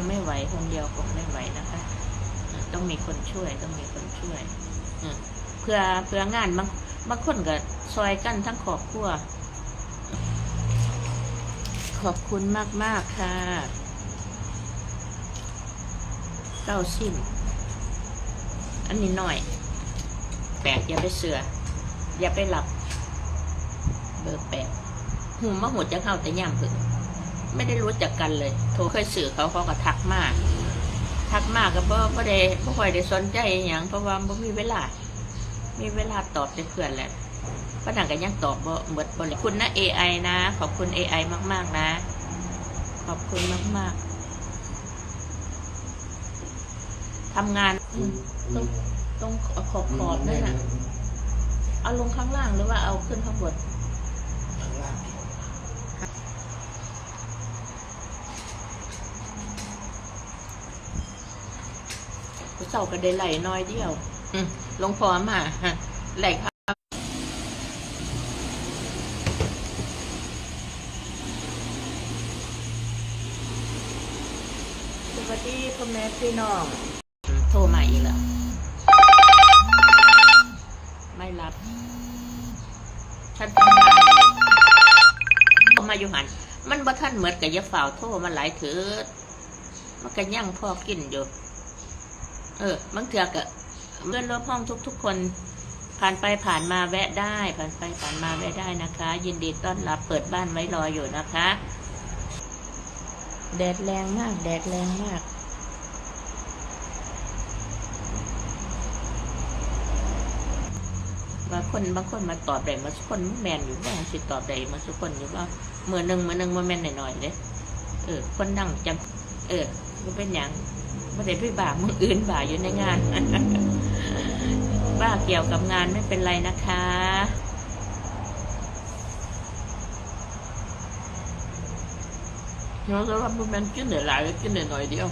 งไม่ไหวคนเดียวคงไม่ไหวนะคะ ต้องมีคนช่วย ต้องมีคนช่วยเพื่อเพื่องานบางบางคนก็ซอยกันทั้งครอบครัว ขอบคุณมากมากๆค่ะเก้าสิบอันนี้หน่อย แปดอย่าไปเสือ อย่าไปหลับ เบอร์แปดหูมาหดจะเข้าแต่ย่ำผึ่ง ไม่ได้รู้จักกันเลย โทรเคยสื่อเขาเขาก็ทักมาก ทักมากก็บ่บ่ได้บ่ค่อยได้สนใจอย่างเพราะว่าบ่มีเวลา มีเวลาตอบแต่เพื่อนแหละป้าหนังก็ยังตอบบ่หมดบ่เลยคุณนะ AI นะ ขอบคุณ AI มาก ๆ นะ ขอบคุณมาก ๆทำงานอืมตรงตรงขอบขอบขอบนั่นน่ะ เอาลงข้างล่างหรือว่าเอาขึ้นข้างบน ผู้เจ้าก็ได้ไหลน้อยเดียว อืมหลวงพ่อมาฮะไหลครับสวัสดีพ่อแม่พี่น้อง โทรมาอีกแล้ว ไม่รับฉันทำงานโทรมาอยู่หัน มันบ่ท่านเหมือนกับยาฝ่าวโทรมาหลายถือมันก็ยั่งพ่อกินอยู่ เออบางเถื่อกะเพื่อนร่วมห้องทุก ๆ คน ผ่านไปผ่านมาแวะได้ ผ่านไปผ่านมาแวะได้นะคะ ยินดีต้อนรับเปิดบ้านไว้รออยู่นะคะ แดดแรงมาก แดดแรงมากบางคนบางคนมาตอบได้มาสุกคนแมนอยู่บ้างสิตอบได้มาสุกคนอยู่ว่าเมื่อหนึ่งเมื่อหนึ่งมาแมนหน่อยๆเลยเออ คนนั่งจำเออก็เป็นอย่าง ไม่ได้ไปบ่ามึงอื่นบ่าอยู่ในงานบ้าเกี่ยวกับงานไม่เป็นไรนะคะเราจะรับมันกินเหนื่อยหลายกินเหนื่อยหน่อยเดียว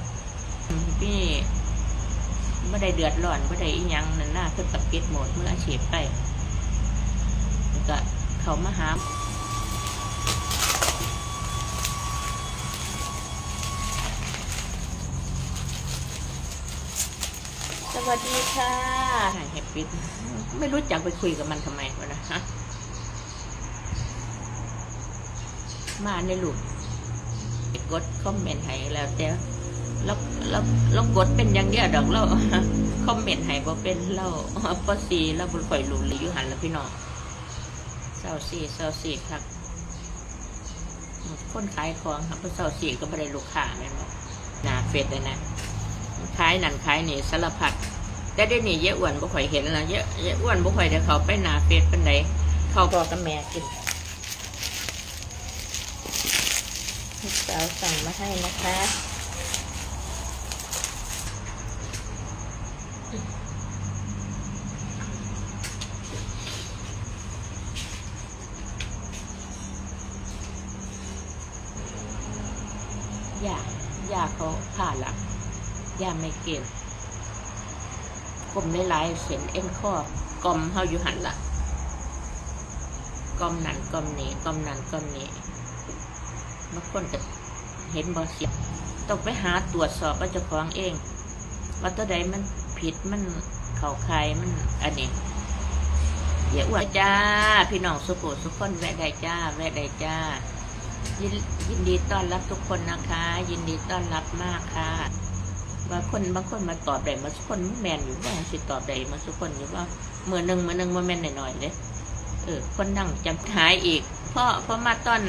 อืมพี่ไม่ได้เดือดร้อนไม่ได้อีหยังนั่นน่าคือกับปิดโหมดเมื่ออาชีพไปแล้วก็เขามาหา วัสดีค่ะแฮปปี้ไม่รู้จักไปคุยกับมันทำไมวะนะฮะมาในลูกกดคอมเมนต์ให้แล้วแต่แล้วแล้วล้วกดเป็นอย่างเดียวดอกเราคอมเมนต์ให้บ่เป็นเราปสีเราบ่ค่อยรู้เลยอยู่หันแล้วพี่น้องเศร้าสี่เศร้าสี่ครับคนขายของครับเศร้าสี่ก็ไม่ได้ลูกค้าแม่นบ่หนาเฟซเลยนะ ขายนั่นขายนี่สารพัดแต่เดี๋ยวนี้เยอะอ้วนบ่ค่อยเห็นแล้วเยอะเยอะอ้วนบ่ค่อยได้เขาไปหนาเฟซเป็นไดเขาบอกกับแม่กินลูกสาวสั่งมาให้นะคะยายาเขาผ่าหลัง ยาไม่เก็บกลมได้หลายๆเส้นเอ็นข้อกลมเฮาอยู่หันละกลมนั่นกลมนี้กลมนั่นกลมนี้บางคนก็เห็นบอเสียต้องไปหาตรวจสอบว่าเจ้าของเอง ว่าตัวใดมันผิดมันเข่าคายมันอันนี้อย่าอ้วนจ้า พี่น้องสุขุสุขคนแวะได้จ้า แวะได้จ้ายยินดีต้อนรับทุกคนนะคะ ยินดีต้อนรับมากค่ะ บางคนบางคนมาตอบได้มาสุกคนแมนอยู่บ้างสิตอบได้มาสุกคนอยู่ว่าเมื่อหนึ่งเมื่อหนึ่งมาแมนหน่อยๆเลยเออ คนนั่งจำหายอีกเพราะเพราะมาตอน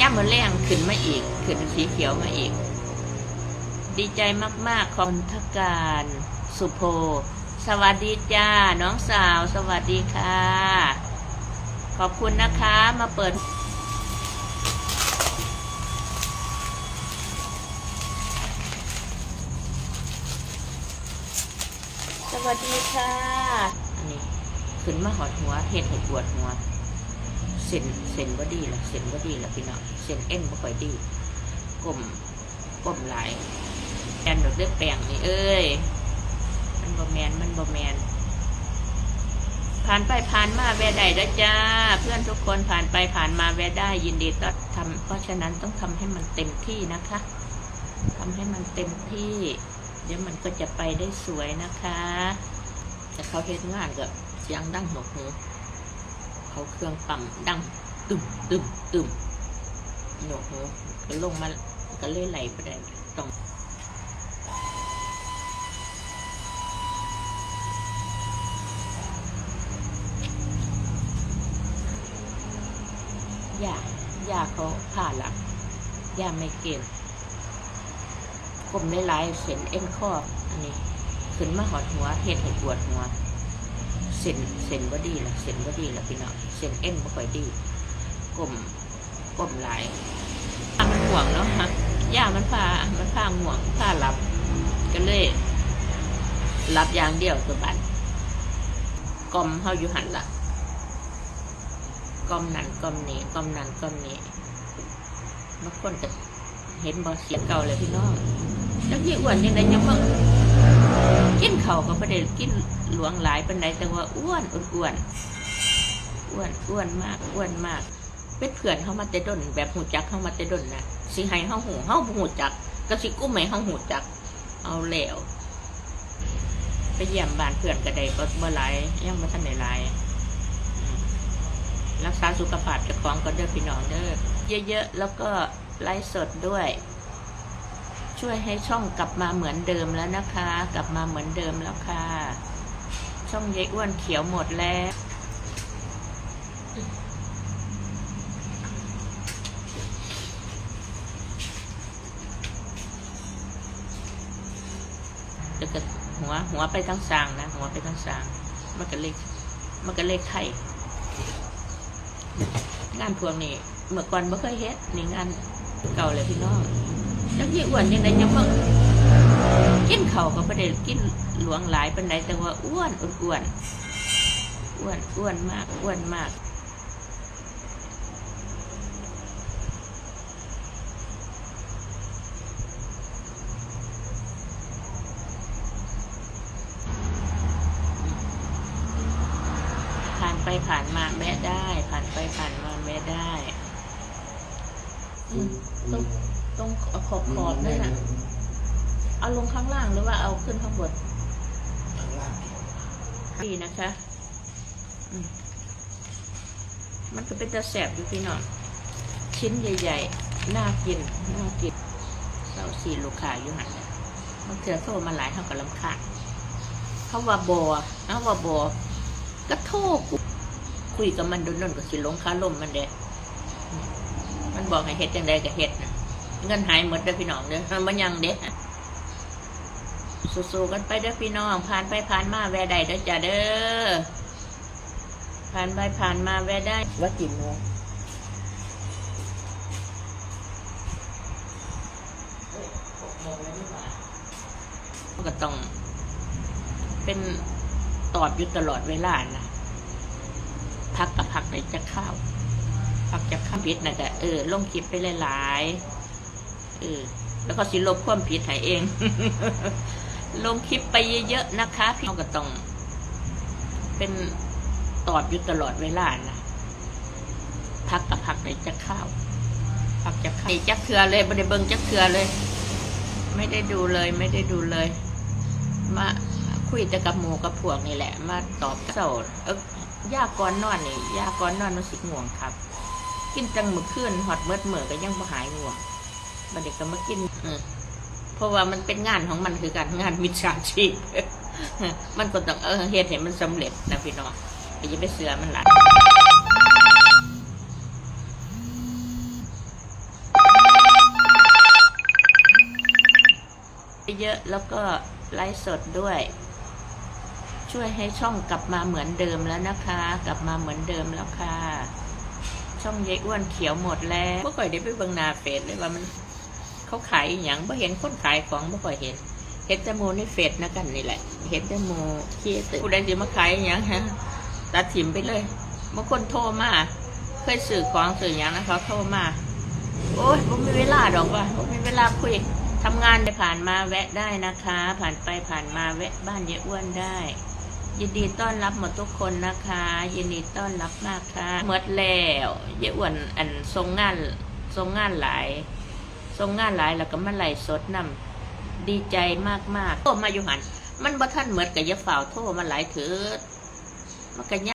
ย่ำมือแรงขึ้นมาอีกขึ้นสีเขียวมาอีก ดีใจมากๆขอบคุณทการสุโพ สวัสดีจ้า น้องสาว สวัสดีค่ะ ขอบคุณนะคะมาเปิด วัสดีค่ะ อันนี้ขึ้นมาหอดหัวเห็ดให้ปวดหัว เส้นเส้นบ่ดีละเส้นบ่ดีละพี่น้องเส้นเอ็นบ่ค่อยดีกลมกลมหลายแอนดอกเลือแปลงนี่เอ้ย มันบ่แมนมันบ่แมนผ่านไปผ่านมาแวะได้นะจ้า เพื่อนทุกคนผ่านไปผ่านมาแวะได้ยินดีต้อนทำเพราะฉะนั้นต้องทำให้มันเต็มที่นะคะทำให้มันเต็มที่ เดี๋ยวมันก็จะไปได้สวยนะคะ แต่เขาเฮ็ดงานกับเสียงดังหนวกหูเขาเครื่องปั๊มดังตึมตึมตึมหนวกหูก็ลงมาก็เลยไหลไปได้ต้องยายาเขาผ่าหลังยาไม่เก่ง กลมหลายเส้นเอ็นข้ออันนี้ขึ้นมาหอดหัวเห็ดให้ปวดหัว เส้นเส้นบ่ดีละเส้นบ่ดีละพี่น้องเส้นเอ็นบ่ค่อยดีกลมกลมหลายมันห่วงเนาะฮะยามันพามันพาห่วงพาหลับก็เลยหลับอย่างเดียวตัวบัดกลมเฮาอยู่หันละกลมนั่นกลมนี้กลมนั่นกลมนี้บางคนก็เห็นบ่เสียงเก่าเลยพี่น้อง แล้วพี่อ้วนยังไงยังบ่กินเขาก็ประเด็กินหลวงหลายป็นไหนแต่ว่าอ้วนอ้วนอ้วนอ้วนมากอ้วนมากเป็นเพื่อนเขามาเตดนแบบหูจักเขามาเตดนนะสิให้เขาหูเขาบ่หูจักก็สิกุ้มให้เขาหูจัก เอาแล้วไปเยี่ยมบ้านเพื่อนก็ได้ก็เมื่อไรยังไม่ทันไหลายรักษาสุขภาพเจ้าของก็เด้อพี่น้องเด้อเยอะๆแล้วก็ไลฟ์สดด้วย ช่วยให้ช่องกลับมาเหมือนเดิมแล้วนะคะ กลับมาเหมือนเดิมแล้วค่ะ ช่องยายอ้วนเขียวหมดแล้วเดี๋ยวก็หัวหัวไปทั้งสางนะ หัวไปทั้งสางมันก็เล็กมันก็เล็กไข่งานพวกนี้เมื่อก่อนไม่เคยเฮ็ดนี่งานเก่าเลยพี่น้อง แล้วพี่อ้วนยังไงยังบ่กินเขาก็ประเด็กินหลวงหลายเป็นไหนแต่ว่าอ้วนอ้วนอ้วนอ้วนมากอ้วนมากผ่านไปผ่านมาแม่ได้ ผ่านไปผ่านมาแม่ได้อืมตรง ตรงขอบขอบนั่นน่ะ เอาลงข้างล่างหรือว่าเอาขึ้นข้างบนข้างล่างดีนะคะมันก็เป็นตะแสบอยู่พี่น้องชิ้นใหญ่ๆ น่ากิน น่ากินเราสี่ลูกค้าอยู่หันเลยมันเถื่อโทรมาหลายเท่ากับลำคาญเขาว่าบอเขาว่าบอก็โทษคุยกับมันโดนนๆก็สิลงค้าลมมันเด้อมมันบอกให้เฮ็ดจังใดก็เฮ็ดนะ เงินหายหมดเด้อพี่น้องเด้อมันยังเด้สู้ๆกันไปเด้อพี่น้องผ่านไปผ่านมาแวใดเด้อจ้าเด้อผ่านไปผ่านมาแวได้ว่ากี่โมงก็ต้อง เป็นตอบอยู่ตลอดเวลานะพักกับพักในจะข้าวพักจะข้าวพิษนะแต่เออลงคลิปไปหลายๆ เออ แล้วก็สิลบความผิดให้เอง ลงคลิปไปเยอะๆนะคะ พี่น้องก็ต้อง เป็นตอบอยู่ตลอดเวลานะพักกับพักในจะข้าวพักจะข้าวจักเทือเลยไม่ได้เบิ่งจักเทือเลย ไม่ได้ดูเลย ไม่ได้ดูเลย มาคุยแต่กับหมูกับพวกนี่แหละ มาตอบโสดเอ้ยาก่อนนอนนี่ยาก่อนนอนมันสิง่วงครับ กินจังมือขึ้นหอดเมื่อเมื่อก็ยังบ่หายง่วง บัดเด็กก็มากินเออเพราะว่ามันเป็นงานของมันคือการงานมิจฉาชีพมันก็ต้องเออเหตุเห็นมันสำเร็จนะพี่น้องอย่าไปเสือมันหลายเยอะแล้วก็ไลฟ์สดด้วย ช่วยให้ช่องกลับมาเหมือนเดิมแล้วนะคะ กลับมาเหมือนเดิมแล้วค่ะ ช่องยายอ้วนเขียวหมดแล้วเมื่อก่อนได้ไปเบิ่งหนาเฟซเลยว่ามัน เขาขายอย่างบ่เห็นคนขายของบ่ค่อยเห็นเห็นแต่โมในเฟซนะกันนี่แหละเห็นแต่โมเคียตึผู้ใดจะมาขายอย่างฮะตัดถิ่มไปเลยบางคนโทรมาเคยสื่อของสื่ออย่างนะเขาโทรมาโอ้ยผมมีเวลาดอกว่าผมมีเวลาคุยทำงานได้ผ่านมาแวะได้นะคะ ผ่านไปผ่านมาแวะบ้านยายอ้วนได้ ยินดีต้อนรับหมดทุกคนนะคะ ยินดีต้อนรับมากค่ะหมดแล้วยายอ้วนอันทรงงานทรงงานหลาย ส่งงานหลายแล้วก็มาไล่สดนำดีใจมากๆโทรมาอยู่หันมันบ่ท่านเหมือนกับยาฝ่าวโทรมาหลายถือมันก็ย